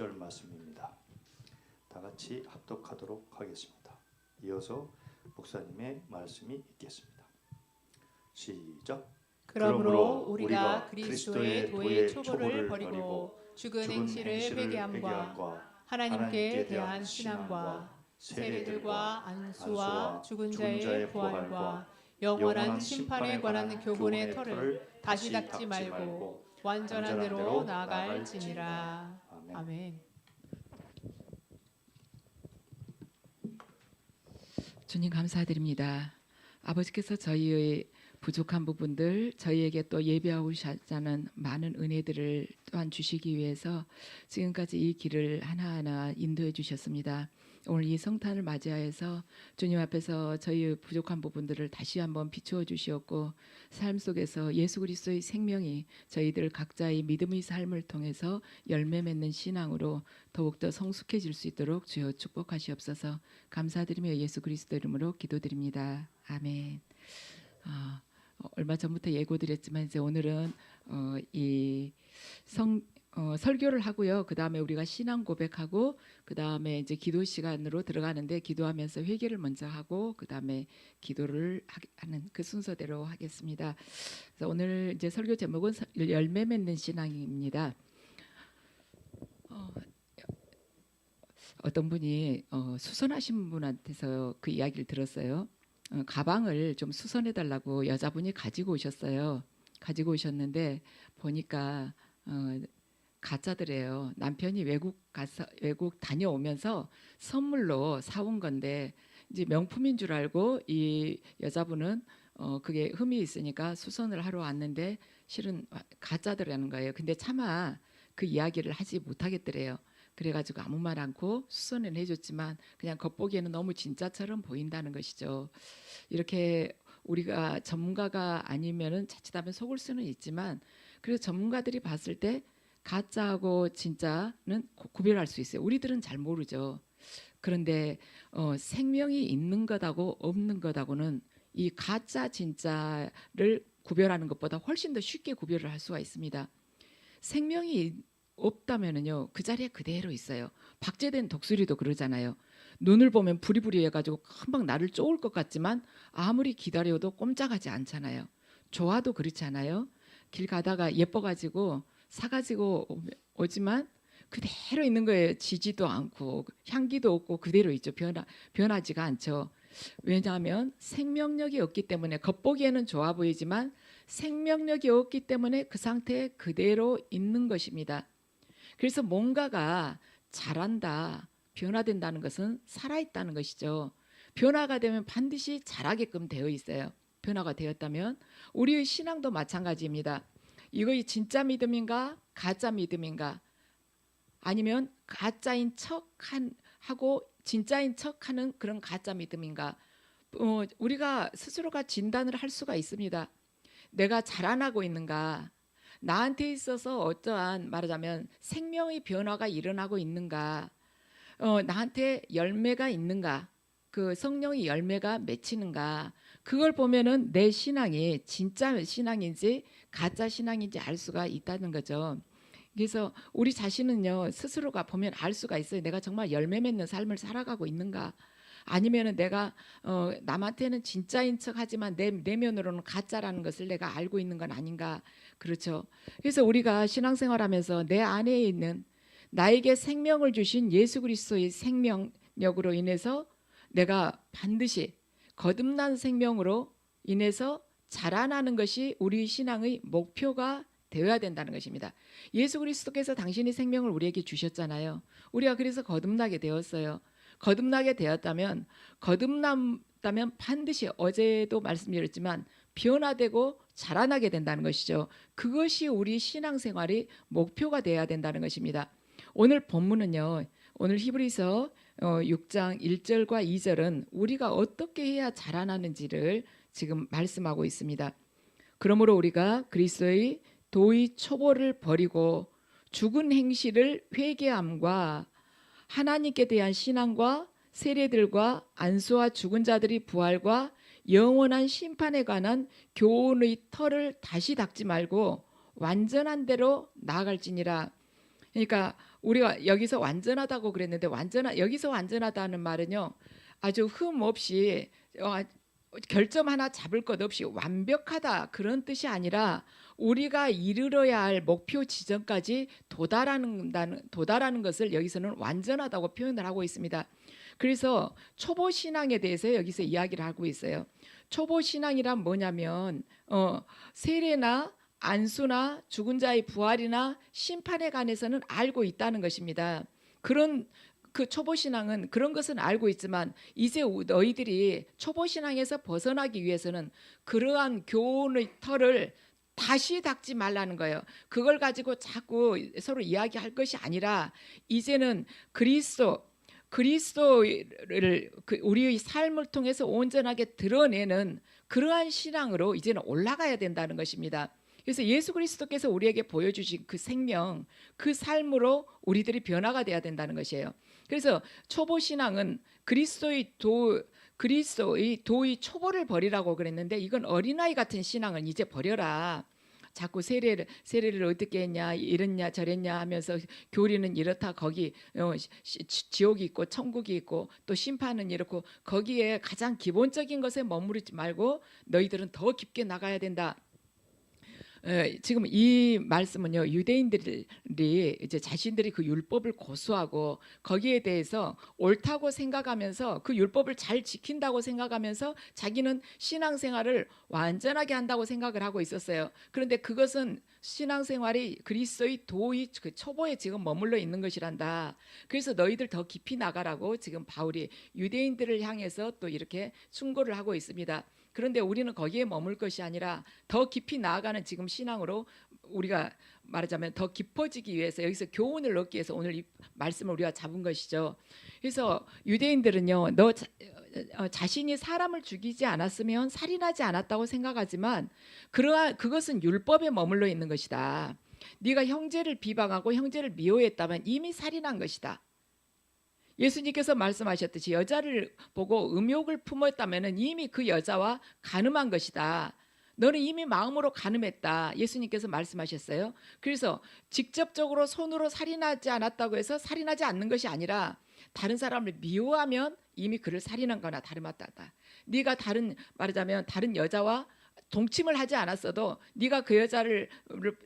12절 말씀입니다. 다 같이 합독하도록 하겠습니다. 이어서 목사님의 말씀이 있겠습니다. 시작. 그러므로 우리가 그리스도의 도의 초보를 버리고 죽은 행실을 회개함과 하나님께 대한 신앙과 세례들과 안수와 죽은 자의 부활과 영원한 심판에 관한 교훈의 터를 다시 닦지 말고 완전한 대로 나아갈지니라. 아멘. 아멘. 주님 감사드립니다. 아버지께서 저희의 부족한 부분들 저희에게 또 예배하고자는 많은 은혜들을 또한 주시기 위해서 지금까지 이 길을 하나하나 인도해 주셨습니다. 오늘 이 성탄을 맞이하여서 주님 앞에서 저희의 부족한 부분들을 다시 한번 비추어 주시었고 삶 속에서 예수 그리스도의 생명이 저희들 각자의 믿음의 삶을 통해서 열매 맺는 신앙으로 더욱더 성숙해질 수 있도록 주여 축복하시옵소서. 감사드리며 예수 그리스도 이름으로 기도드립니다. 아멘. 아, 어, 얼마 전부터 예고드렸지만 이제 오늘은 어, 이성 어, 설교를 하고요. 그 다음에 우리가 신앙 고백하고 그 다음에 이제 기도 시간으로 들어가는데 기도하면서 회개를 먼저 하고 그 다음에 기도를 하- 하는 그 순서대로 하겠습니다. 그래서 오늘 이제 설교 제목은 서- 열매 맺는 신앙입니다. 어, 어떤 분이 어, 수선하신 분한테서 그 이야기를 들었어요. 어, 가방을 좀 수선해 달라고 여자분이 가지고 오셨어요. 가지고 오셨는데 보니까 어, 가짜더래요. 남편이 외국 가서 외국 다녀오면서 선물로 사온 건데 이제 명품인 줄 알고 이 여자분은 어 그게 흠이 있으니까 수선을 하러 왔는데 실은 가짜더라는 거예요. 근데 차마 그 이야기를 하지 못하겠더래요. 그래가지고 아무 말 않고 수선을 해줬지만 그냥 겉보기에는 너무 진짜처럼 보인다는 것이죠. 이렇게 우리가 전문가가 아니면은 자칫하면 속을 수는 있지만 그래서 전문가들이 봤을 때 가짜하고 진짜는 구- 구별할 수 있어요. 우리들은 잘 모르죠. 그런데 어, 생명이 있는 것하고 없는 것하고는 이 가짜 진짜를 구별하는 것보다 훨씬 더 쉽게 구별을 할 수가 있습니다. 생명이 없다면은요 그 자리에 그대로 있어요. 박제된 독수리도 그러잖아요. 눈을 보면 부리부리해가지고 금방 나를 쪼을 것 같지만 아무리 기다려도 꼼짝하지 않잖아요. 좋아도 그렇지 않아요? 길 가다가 예뻐가지고 사가지고 오지만 그대로 있는 거예요. 지지도 않고 향기도 없고 그대로 있죠. 변화 변하지가 않죠. 왜냐하면 생명력이 없기 때문에 겉보기에는 좋아 보이지만 생명력이 없기 때문에 그 상태에 그대로 있는 것입니다. 그래서 뭔가가 자란다, 변화된다는 것은 살아있다는 것이죠. 변화가 되면 반드시 자라게끔 되어 있어요. 변화가 되었다면 우리의 신앙도 마찬가지입니다. 이것이 진짜 믿음인가? 가짜 믿음인가? 아니면 가짜인 척한 하고 진짜인 척하는 그런 가짜 믿음인가? 어, 우리가 스스로가 진단을 할 수가 있습니다. 내가 자라나고 있는가? 나한테 있어서 어떠한 말하자면 생명의 변화가 일어나고 있는가? 어, 나한테 열매가 있는가? 그 성령의 열매가 맺히는가 그걸 보면은 내 신앙이 진짜 신앙인지 가짜 신앙인지 알 수가 있다는 거죠. 그래서 우리 자신은요 스스로가 보면 알 수가 있어요. 내가 정말 열매 맺는 삶을 살아가고 있는가? 아니면은 내가 어, 남한테는 진짜인 척 하지만 내 내면으로는 가짜라는 것을 내가 알고 있는 건 아닌가? 그렇죠. 그래서 우리가 신앙생활하면서 내 안에 있는 나에게 생명을 주신 예수 그리스도의 생명력으로 인해서 내가 반드시 거듭난 생명으로 인해서 자라나는 것이 우리 신앙의 목표가 되어야 된다는 것입니다. 예수 그리스도께서 당신이 생명을 우리에게 주셨잖아요. 우리가 그래서 거듭나게 되었어요. 거듭나게 되었다면 거듭났다면 반드시 어제도 말씀드렸지만 변화되고 자라나게 된다는 것이죠. 그것이 우리 신앙생활의 목표가 되어야 된다는 것입니다. 오늘 본문은요. 오늘 히브리서 어, 6장 1절과 2절은 우리가 어떻게 해야 자라나는지를 지금 말씀하고 있습니다. 그러므로 우리가 그리스도의 도의 초보를 버리고 죽은 행실을 회개함과 하나님께 대한 신앙과 세례들과 안수와 죽은 자들이 부활과 영원한 심판에 관한 교훈의 털을 다시 닦지 말고 완전한 대로 나아갈지니라. 그러니까 우리가 여기서 완전하다고 그랬는데 완전하 여기서 완전하다는 말은요 아주 흠 없이 어, 결점 하나 잡을 것 없이 완벽하다 그런 뜻이 아니라 우리가 이르러야 할 목표 지점까지 도달하는 도달하는 것을 여기서는 완전하다고 표현을 하고 있습니다. 그래서 초보 신앙에 대해서 여기서 이야기를 하고 있어요. 초보 신앙이란 뭐냐면 어, 세례나 안수나 죽은 자의 부활이나 심판에 관해서는 알고 있다는 것입니다. 그런 그 초보 신앙은 그런 것은 알고 있지만 이제 너희들이 초보 신앙에서 벗어나기 위해서는 그러한 교훈의 털을 다시 닦지 말라는 거예요. 그걸 가지고 자꾸 서로 이야기할 것이 아니라 이제는 그리스도 그리스도를 그 우리의 삶을 통해서 온전하게 드러내는 그러한 신앙으로 이제는 올라가야 된다는 것입니다. 그래서 예수 그리스도께서 우리에게 보여주신 그 생명, 그 삶으로 우리들이 변화가 돼야 된다는 것이에요. 그래서 초보 신앙은 그리스도의 도 그리스도의 도의 초보를 버리라고 그랬는데 이건 어린아이 같은 신앙은 이제 버려라. 자꾸 세례를 세례를 어떻게 했냐 이랬냐 저랬냐 하면서 교리는 이렇다 거기 어, 시, 지옥이 있고 천국이 있고 또 심판은 이렇고 거기에 가장 기본적인 것에 머무르지 말고 너희들은 더 깊게 나가야 된다. 에, 지금 이 말씀은요 유대인들이 이제 자신들이 그 율법을 고수하고 거기에 대해서 옳다고 생각하면서 그 율법을 잘 지킨다고 생각하면서 자기는 신앙생활을 완전하게 한다고 생각을 하고 있었어요. 그런데 그것은 신앙생활이 그리스도의 도의 그 초보에 지금 머물러 있는 것이란다. 그래서 너희들 더 깊이 나가라고 지금 바울이 유대인들을 향해서 또 이렇게 충고를 하고 있습니다. 그런데 우리는 거기에 머물 것이 아니라 더 깊이 나아가는 지금 신앙으로 우리가 말하자면 더 깊어지기 위해서 여기서 교훈을 얻기 위해서 오늘 이 말씀을 우리가 잡은 것이죠. 그래서 유대인들은요, 너 자, 어, 자신이 사람을 죽이지 않았으면 살인하지 않았다고 생각하지만 그러한 그것은 율법에 머물러 있는 것이다. 네가 형제를 비방하고 형제를 미워했다면 이미 살인한 것이다. 예수님께서 말씀하셨듯이 여자를 보고 음욕을 품었다면 이미 그 여자와 가늠한 것이다. 너는 이미 마음으로 가늠했다. 예수님께서 말씀하셨어요. 그래서 직접적으로 손으로 살인하지 않았다고 해서 살인하지 않는 것이 아니라 다른 사람을 미워하면 이미 그를 살인한 거나 다름없다. 네가 다른 말하자면 다른 여자와 동침을 하지 않았어도 네가 그 여자를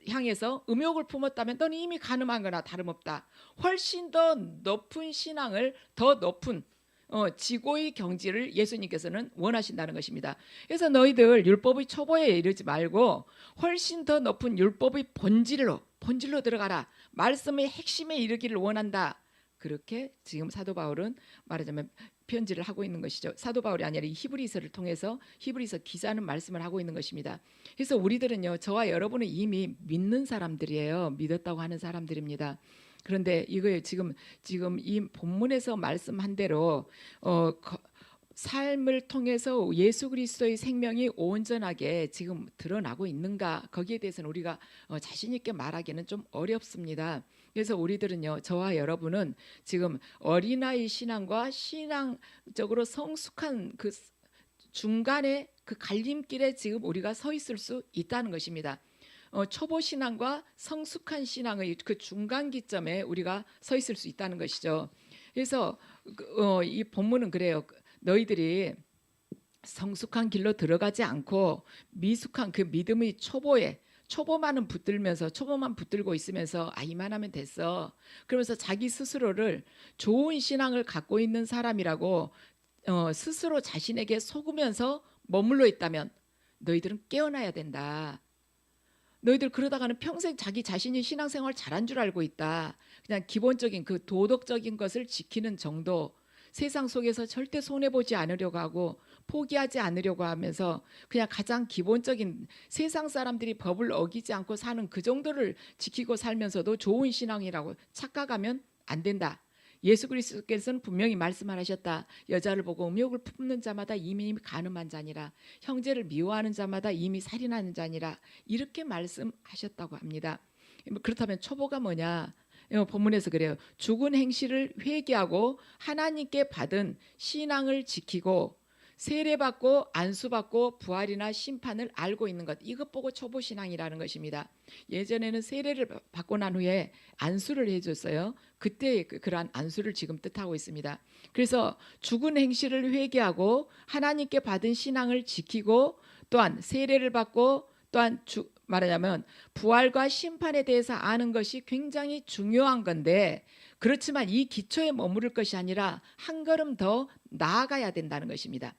향해서 음욕을 품었다면 너는 이미 가늠한 거나 다름없다. 훨씬 더 높은 신앙을 더 높은 어, 지고의 경지를 예수님께서는 원하신다는 것입니다. 그래서 너희들 율법의 초보에 이르지 말고 훨씬 더 높은 율법의 본질로 본질로 들어가라. 말씀의 핵심에 이르기를 원한다. 그렇게 지금 사도 바울은 말하자면 편지를 하고 있는 것이죠. 사도 바울이 아니라 이 히브리서를 통해서 히브리서 기자는 말씀을 하고 있는 것입니다. 그래서 우리들은요, 저와 여러분은 이미 믿는 사람들이에요. 믿었다고 하는 사람들입니다. 그런데 이거 지금 지금 이 본문에서 말씀한 대로 어, 삶을 통해서 예수 그리스도의 생명이 온전하게 지금 드러나고 있는가 거기에 대해서는 우리가 어, 자신 있게 말하기는 좀 어렵습니다. 그래서 우리들은요, 저와 여러분은 지금 어린아이 신앙과 신앙적으로 성숙한 그 중간에 그 갈림길에 지금 우리가 서 있을 수 있다는 것입니다. 어, 초보 신앙과 성숙한 신앙의 그 중간 기점에 우리가 서 있을 수 있다는 것이죠. 그래서 그, 어, 이 본문은 그래요. 너희들이 성숙한 길로 들어가지 않고 미숙한 그 믿음의 초보에 초보만은 붙들면서 초보만 붙들고 있으면서 아 이만하면 됐어. 그러면서 자기 스스로를 좋은 신앙을 갖고 있는 사람이라고 어, 스스로 자신에게 속으면서 머물러 있다면 너희들은 깨어나야 된다. 너희들 그러다가는 평생 자기 자신이 신앙생활 잘한 줄 알고 있다. 그냥 기본적인 그 도덕적인 것을 지키는 정도 세상 속에서 절대 손해 보지 않으려고 하고 포기하지 않으려고 하면서 그냥 가장 기본적인 세상 사람들이 법을 어기지 않고 사는 그 정도를 지키고 살면서도 좋은 신앙이라고 착각하면 안 된다. 예수 그리스도께서는 분명히 말씀하셨다. 여자를 보고 음욕을 품는 자마다 이미 가늠한 자니라. 형제를 미워하는 자마다 이미 살인하는 자니라. 이렇게 말씀하셨다고 합니다. 그렇다면 초보가 뭐냐? 본문에서 그래요. 죽은 행실을 회개하고 하나님께 받은 신앙을 지키고 세례 받고 안수 받고 부활이나 심판을 알고 있는 것 이것 보고 초보 신앙이라는 것입니다. 예전에는 세례를 받고 난 후에 안수를 해줬어요. 그때 그- 그러한 안수를 지금 뜻하고 있습니다. 그래서 죽은 행실을 회개하고 하나님께 받은 신앙을 지키고 또한 세례를 받고 또한 주, 말하자면 부활과 심판에 대해서 아는 것이 굉장히 중요한 건데 그렇지만 이 기초에 머무를 것이 아니라 한 걸음 더 나아가야 된다는 것입니다.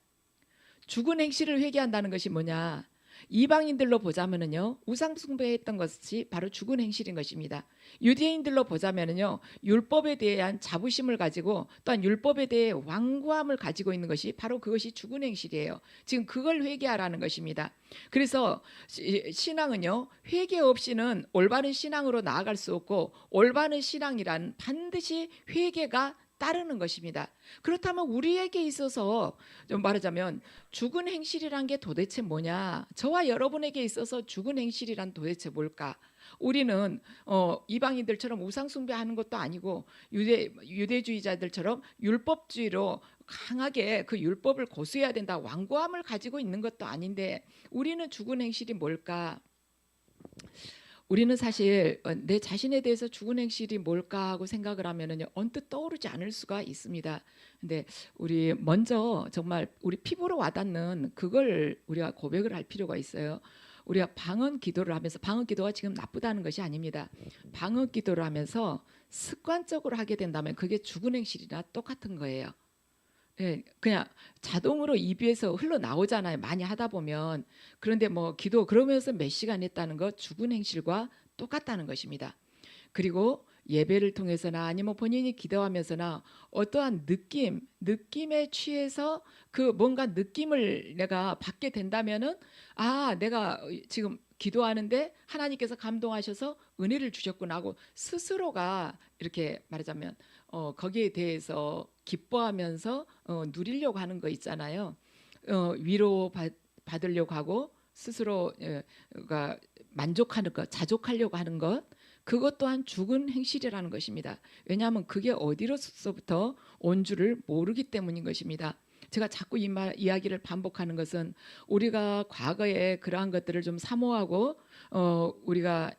죽은 행실을 회개한다는 것이 뭐냐? 이방인들로 보자면은요 우상 숭배했던 것이 바로 죽은 행실인 것입니다. 유대인들로 보자면은요 율법에 대한 자부심을 가지고 또한 율법에 대해 완고함을 가지고 있는 것이 바로 그것이 죽은 행실이에요. 지금 그걸 회개하라는 것입니다. 그래서 시- 신앙은요 회개 없이는 올바른 신앙으로 나아갈 수 없고 올바른 신앙이란 반드시 회개가 따르는 것입니다. 그렇다면 우리에게 있어서 좀 말하자면 죽은 행실이란 게 도대체 뭐냐? 저와 여러분에게 있어서 죽은 행실이란 도대체 뭘까? 우리는 어, 이방인들처럼 우상 숭배하는 것도 아니고 유대 유대주의자들처럼 율법주의로 강하게 그 율법을 고수해야 된다 완고함을 가지고 있는 것도 아닌데 우리는 죽은 행실이 뭘까? 우리는 사실 어, 내 자신에 대해서 죽은 행실이 뭘까 하고 생각을 하면은요 언뜻 떠오르지 않을 수가 있습니다. 근데 우리 먼저 정말 우리 피부로 와닿는 그걸 우리가 고백을 할 필요가 있어요. 우리가 방언 기도를 하면서 방언 기도가 지금 나쁘다는 것이 아닙니다. 방언 기도를 하면서 습관적으로 하게 된다면 그게 죽은 행실이나 똑같은 거예요. 예, 그냥 자동으로 입에서 흘러 나오잖아요. 많이 하다 보면 그런데 뭐 기도 그러면서 몇 시간 했다는 거 죽은 행실과 똑같다는 것입니다. 그리고 예배를 통해서나 아니면 본인이 기도하면서나 어떠한 느낌, 느낌에 취해서 그 뭔가 느낌을 내가 받게 된다면은 아, 내가 지금 기도하는데 하나님께서 감동하셔서 은혜를 주셨구나 하고 스스로가 이렇게 말하자면 어, 거기에 대해서 기뻐하면서 어, 누리려고 하는 거 있잖아요. 어, 위로 받, 받으려고 하고 스스로가 만족하는 것, 자족하려고 하는 것, 그것 또한 죽은 행실이라는 것입니다. 왜냐하면 그게 어디로서부터 온 줄을 모르기 때문인 것입니다. 제가 자꾸 이 말, 이야기를 반복하는 것은 우리가 과거에 그러한 것들을 좀 사모하고 어, 우리가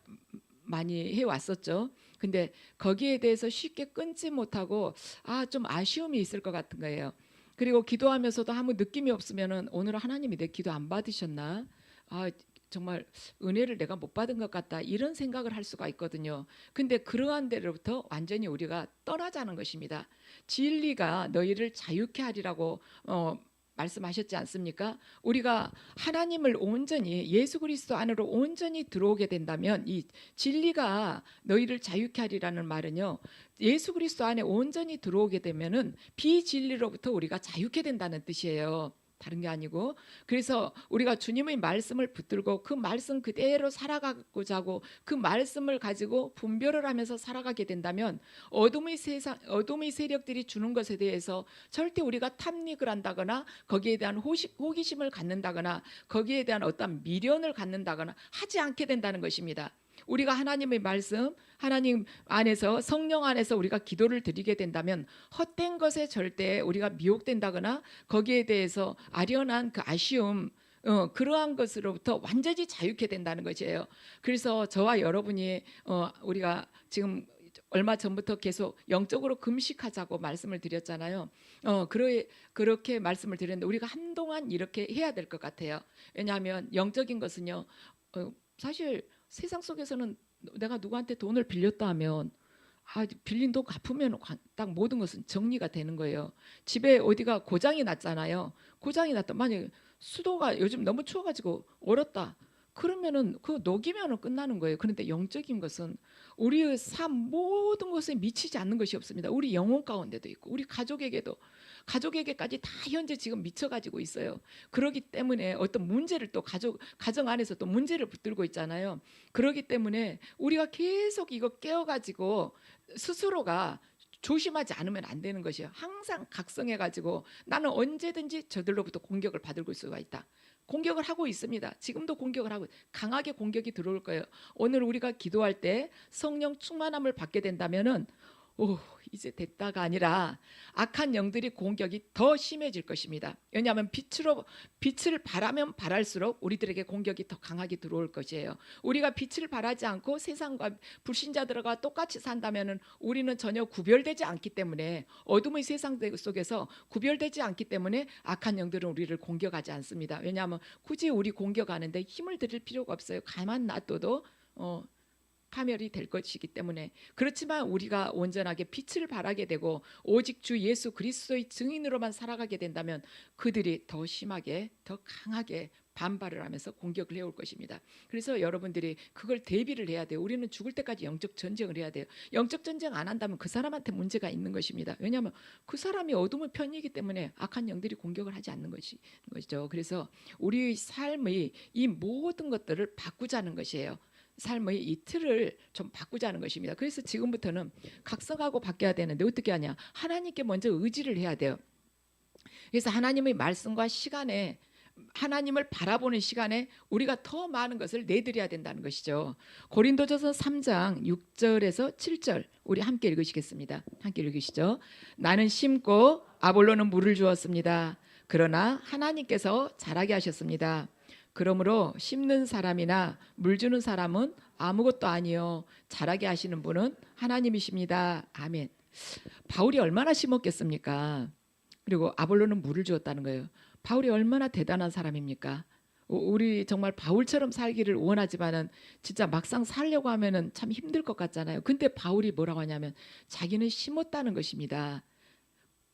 많이 해왔었죠. 근데 거기에 대해서 쉽게 끊지 못하고 아 좀 아쉬움이 있을 것 같은 거예요. 그리고 기도하면서도 아무 느낌이 없으면은 오늘 하나님이 내 기도 안 받으셨나? 아 정말 은혜를 내가 못 받은 것 같다 이런 생각을 할 수가 있거든요. 근데 그러한 데로부터 완전히 우리가 떠나자는 것입니다. 진리가 너희를 자유케 하리라고 어, 말씀하셨지 않습니까? 우리가 하나님을 온전히 예수 그리스도 안으로 온전히 들어오게 된다면 이 진리가 너희를 자유케 하리라는 말은요. 예수 그리스도 안에 온전히 들어오게 되면은 비진리로부터 우리가 자유케 된다는 뜻이에요. 다른 게 아니고 그래서 우리가 주님의 말씀을 붙들고 그 말씀 그대로 살아가고자 하고 그 말씀을 가지고 분별을 하면서 살아가게 된다면 어둠의 세상 어둠의 세력들이 주는 것에 대해서 절대 우리가 탐닉을 한다거나 거기에 대한 호시, 호기심을 갖는다거나 거기에 대한 어떤 미련을 갖는다거나 하지 않게 된다는 것입니다. 우리가 하나님의 말씀, 하나님 안에서 성령 안에서 우리가 기도를 드리게 된다면 헛된 것에 절대 우리가 미혹된다거나 거기에 대해서 아련한 그 아쉬움 어, 그러한 것으로부터 완전히 자유케 된다는 것이에요. 그래서 저와 여러분이 어, 우리가 지금 얼마 전부터 계속 영적으로 금식하자고 말씀을 드렸잖아요. 어, 그러, 그렇게 말씀을 드렸는데 우리가 한동안 이렇게 해야 될 것 같아요. 왜냐하면 영적인 것은요, 어, 사실 세상 속에서는 내가 누구한테 돈을 빌렸다 하면 아, 빌린 돈 갚으면 관- 딱 모든 것은 정리가 되는 거예요. 집에 어디가 고장이 났잖아요. 고장이 났다. 만약에 수도가 요즘 너무 추워가지고 얼었다. 그러면은 그 녹이면은 끝나는 거예요. 그런데 영적인 것은 우리의 삶 모든 것에 미치지 않는 것이 없습니다. 우리 영혼 가운데도 있고 우리 가족에게도 가족에게까지 다 현재 지금 미쳐 가지고 있어요. 그러기 때문에 어떤 문제를 또 가족 가정 안에서 또 문제를 붙들고 있잖아요. 그러기 때문에 우리가 계속 이거 깨어 가지고 스스로가 조심하지 않으면 안 되는 것이에요. 항상 각성해 가지고 나는 언제든지 저들로부터 공격을 받을 수가 있다. 공격을 하고 있습니다. 지금도 공격을 하고 강하게 공격이 들어올 거예요. 오늘 우리가 기도할 때 성령 충만함을 받게 된다면은 오 이제 됐다가 아니라 악한 영들이 공격이 더 심해질 것입니다. 왜냐하면 빛으로 빛을 바라면 바랄수록 우리들에게 공격이 더 강하게 들어올 것이에요. 우리가 빛을 바라지 않고 세상과 불신자들과 똑같이 산다면은 우리는 전혀 구별되지 않기 때문에 어둠의 세상 속에서 구별되지 않기 때문에 악한 영들은 우리를 공격하지 않습니다. 왜냐하면 굳이 우리 공격하는데 힘을 들일 필요가 없어요. 가만 놔둬도 어, 파멸이 될 것이기 때문에 그렇지만 우리가 온전하게 빛을 발하게 되고 오직 주 예수 그리스도의 증인으로만 살아가게 된다면 그들이 더 심하게 더 강하게 반발을 하면서 공격을 해올 것입니다. 그래서 여러분들이 그걸 대비를 해야 돼요. 우리는 죽을 때까지 영적 전쟁을 해야 돼요. 영적 전쟁 안 한다면 그 사람한테 문제가 있는 것입니다. 왜냐하면 그 사람이 어둠의 편이기 때문에 악한 영들이 공격을 하지 않는 것이 것이죠. 그래서 우리의 삶의 이 모든 것들을 바꾸자는 것이에요. 삶의 이 틀을 좀 바꾸자는 것입니다. 그래서 지금부터는 각성하고 바뀌어야 되는데 어떻게 하냐? 하나님께 먼저 의지를 해야 돼요. 그래서 하나님의 말씀과 시간에 하나님을 바라보는 시간에 우리가 더 많은 것을 내드려야 된다는 것이죠. 고린도전서 3장 6절에서 7절 우리 함께 읽으시겠습니다. 함께 읽으시죠. 나는 심고 아볼로는 물을 주었습니다. 그러나 하나님께서 자라게 하셨습니다. 그러므로 심는 사람이나 물 주는 사람은 아무것도 아니요 자라게 하시는 분은 하나님이십니다. 아멘. 바울이 얼마나 심었겠습니까? 그리고 아볼로는 물을 주었다는 거예요. 바울이 얼마나 대단한 사람입니까? 우리 정말 바울처럼 살기를 원하지만은 진짜 막상 살려고 하면은 참 힘들 것 같잖아요. 근데 바울이 뭐라고 하냐면 자기는 심었다는 것입니다.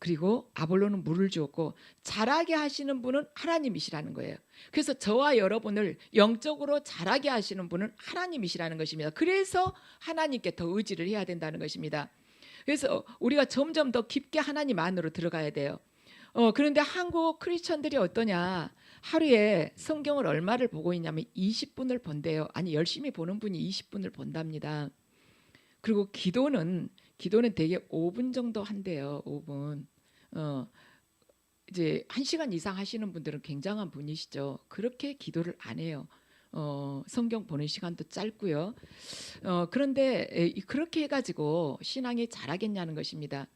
그리고 아볼로는 물을 주었고 자라게 하시는 분은 하나님이시라는 거예요. 그래서 저와 여러분을 영적으로 자라게 하시는 분은 하나님이시라는 것입니다. 그래서 하나님께 더 의지를 해야 된다는 것입니다. 그래서 우리가 점점 더 깊게 하나님 안으로 들어가야 돼요. 어, 그런데 한국 크리스천들이 어떠냐? 하루에 성경을 얼마를 보고 있냐면 20분을 본대요. 아니 열심히 보는 분이 20분을 본답니다. 그리고 기도는 기도는 대개 5분 정도 한대요. 5분. 어, 이제 한 시간 이상 하시는 분들은 굉장한 분이시죠. 그렇게 기도를 안 해요. 어, 성경 보는 시간도 짧고요. 어, 그런데 에, 그렇게 해가지고 신앙이 잘하겠냐는 것입니다.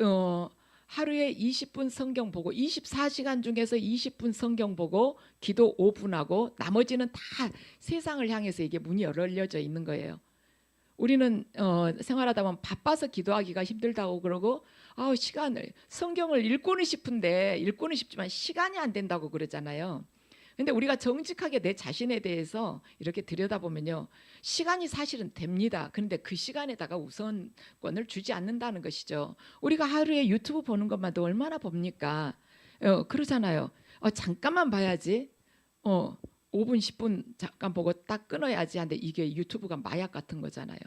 어, 하루에 20분 성경 보고 24시간 중에서 20분 성경 보고 기도 5분 하고 나머지는 다 세상을 향해서 이게 문이 열려져 있는 거예요. 우리는 어, 생활하다 보면 바빠서 기도하기가 힘들다고 그러고 아 시간을 성경을 읽고는 싶은데 읽고는 싶지만 시간이 안 된다고 그러잖아요. 근데 우리가 정직하게 내 자신에 대해서 이렇게 들여다보면요. 시간이 사실은 됩니다. 그런데 그 시간에다가 우선권을 주지 않는다는 것이죠. 우리가 하루에 유튜브 보는 것만도 얼마나 봅니까? 어, 그러잖아요. 어, 잠깐만 봐야지. 어, 5분 10분 잠깐 보고 딱 끊어야지 하는데 이게 유튜브가 마약 같은 거잖아요.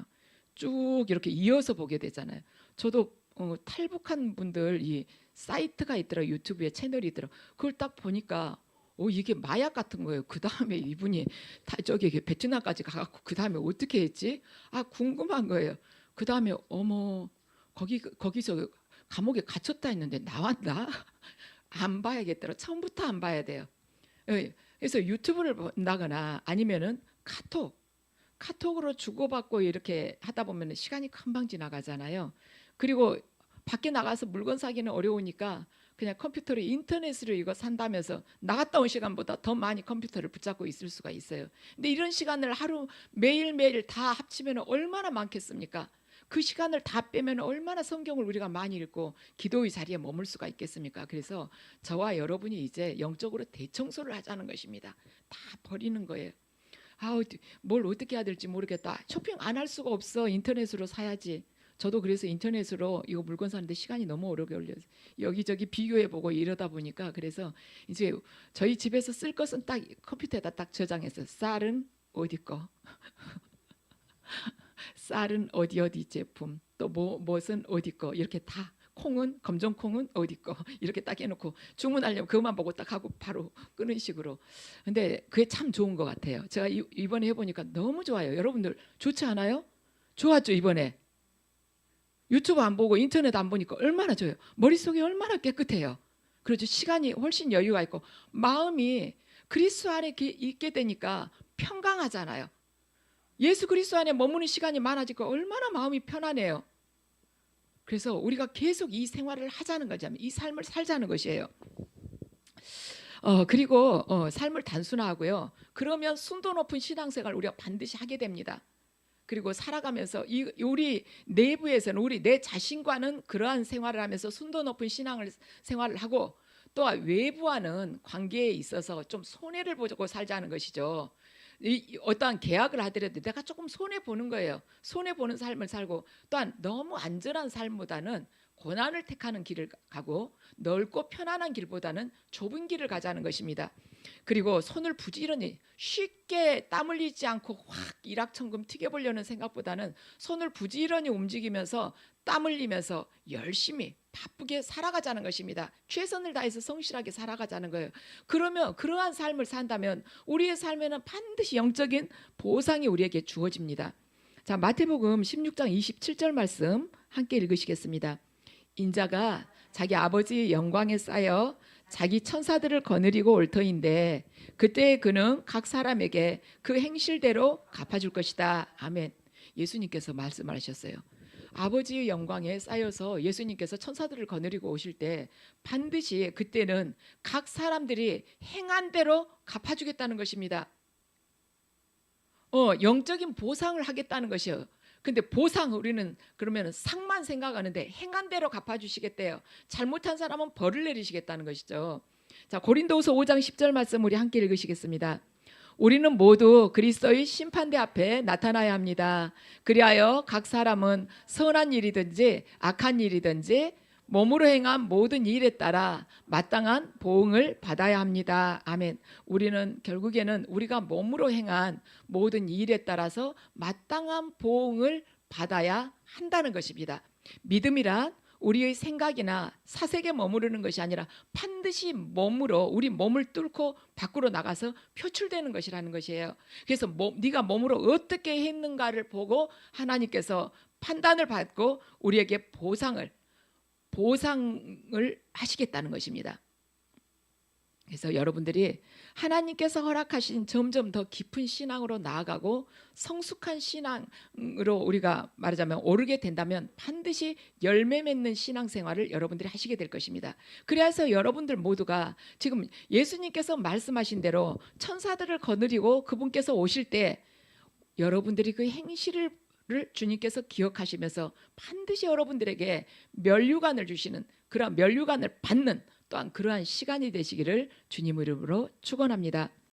쭉 이렇게 이어서 보게 되잖아요. 저도 어, 탈북한 분들 이 사이트가 있더라 유튜브에 채널이 있더라. 그걸 딱 보니까 어 이게 마약 같은 거예요. 그 다음에 이분이 다 저기 베트남까지 가갖고 그 다음에 어떻게 했지? 아 궁금한 거예요. 그 다음에 어머 거기 거기서 감옥에 갇혔다 했는데 나왔나? 안 봐야겠더라. 처음부터 안 봐야 돼요. 예, 그래서 유튜브를 본다거나 아니면은 카톡 카톡으로 주고받고 이렇게 하다 보면 시간이 금방 지나가잖아요. 그리고 밖에 나가서 물건 사기는 어려우니까 그냥 컴퓨터로 인터넷으로 이거 산다면서 나갔다 온 시간보다 더 많이 컴퓨터를 붙잡고 있을 수가 있어요. 근데 이런 시간을 하루 매일매일 다 합치면 얼마나 많겠습니까? 그 시간을 다 빼면 얼마나 성경을 우리가 많이 읽고 기도의 자리에 머물 수가 있겠습니까? 그래서 저와 여러분이 이제 영적으로 대청소를 하자는 것입니다. 다 버리는 거예요. 아우 뭘 어떻게 해야 될지 모르겠다. 쇼핑 안 할 수가 없어. 인터넷으로 사야지. 저도 그래서 인터넷으로 이거 물건 사는데 시간이 너무 오래 걸려요. 여기저기 비교해보고 이러다 보니까 그래서 이제 저희 집에서 쓸 것은 딱 컴퓨터에다 딱 저장해서 쌀은 어디 거, 쌀은 어디 어디 제품, 또 뭐 무엇은 어디 거 이렇게 다 콩은 검정 콩은 어디 거 이렇게 딱 해놓고 주문하려면 그것만 보고 딱 하고 바로 끄는 식으로. 근데 그게 참 좋은 것 같아요. 제가 이, 이번에 해보니까 너무 좋아요. 여러분들 좋지 않아요? 좋았죠 이번에. 유튜브 안 보고 인터넷 안 보니까 얼마나 좋아요. 머릿속이 얼마나 깨끗해요. 그렇죠. 시간이 훨씬 여유가 있고 마음이 그리스도 안에 있게 되니까 평강하잖아요. 예수 그리스도 안에 머무는 시간이 많아지고 얼마나 마음이 편안해요. 그래서 우리가 계속 이 생활을 하자는 거죠. 이 삶을 살자는 것이에요. 어 그리고 어, 삶을 단순화하고요. 그러면 순도 높은 신앙생활 우리가 반드시 하게 됩니다. 그리고 살아가면서 이 우리 내부에서는 우리 내 자신과는 그러한 생활을 하면서 순도 높은 신앙을 생활을 하고 또 외부와는 관계에 있어서 좀 손해를 보고 살자는 것이죠. 이, 이 어떠한 계약을 하더라도 내가 조금 손해 보는 거예요. 손해 보는 삶을 살고 또한 너무 안전한 삶보다는 고난을 택하는 길을 가고 넓고 편안한 길보다는 좁은 길을 가자는 것입니다. 그리고 손을 부지런히 쉽게 땀 흘리지 않고 확 일확천금 튀겨보려는 생각보다는 손을 부지런히 움직이면서 땀 흘리면서 열심히 바쁘게 살아가자는 것입니다. 최선을 다해서 성실하게 살아가자는 거예요. 그러면 그러한 삶을 산다면 우리의 삶에는 반드시 영적인 보상이 우리에게 주어집니다. 자, 마태복음 16장 27절 말씀 함께 읽으시겠습니다. 인자가 자기 아버지의 영광에 쌓여 자기 천사들을 거느리고 올 터인데 그때 그는 각 사람에게 그 행실대로 갚아줄 것이다. 아멘. 예수님께서 말씀하셨어요. 아버지의 영광에 쌓여서 예수님께서 천사들을 거느리고 오실 때 반드시 그때는 각 사람들이 행한 대로 갚아주겠다는 것입니다. 어, 영적인 보상을 하겠다는 것이요. 근데 보상 우리는 그러면 상만 생각하는데 행한 대로 갚아주시겠대요. 잘못한 사람은 벌을 내리시겠다는 것이죠. 자 고린도후서 5장 10절 말씀 우리 함께 읽으시겠습니다. 우리는 모두 그리스도의 심판대 앞에 나타나야 합니다. 그리하여 각 사람은 선한 일이든지 악한 일이든지 몸으로 행한 모든 일에 따라 마땅한 보응을 받아야 합니다. 아멘. 우리는 결국에는 우리가 몸으로 행한 모든 일에 따라서 마땅한 보응을 받아야 한다는 것입니다. 믿음이란 우리의 생각이나 사색에 머무르는 것이 아니라 반드시 몸으로 우리 몸을 뚫고 밖으로 나가서 표출되는 것이라는 것이에요. 그래서 몸, 네가 몸으로 어떻게 했는가를 보고 하나님께서 판단을 받고 우리에게 보상을 보상을 하시겠다는 것입니다. 그래서 여러분들이 하나님께서 허락하신 점점 더 깊은 신앙으로 나아가고 성숙한 신앙으로 우리가 말하자면 오르게 된다면 반드시 열매 맺는 신앙생활을 여러분들이 하시게 될 것입니다. 그래서 여러분들 모두가 지금 예수님께서 말씀하신 대로 천사들을 거느리고 그분께서 오실 때 여러분들이 그 행실을 를 주님께서 기억하시면서 반드시 여러분들에게 면류관을 주시는 그러한 면류관을 받는 또한 그러한 시간이 되시기를 주님 이름으로 축원합니다.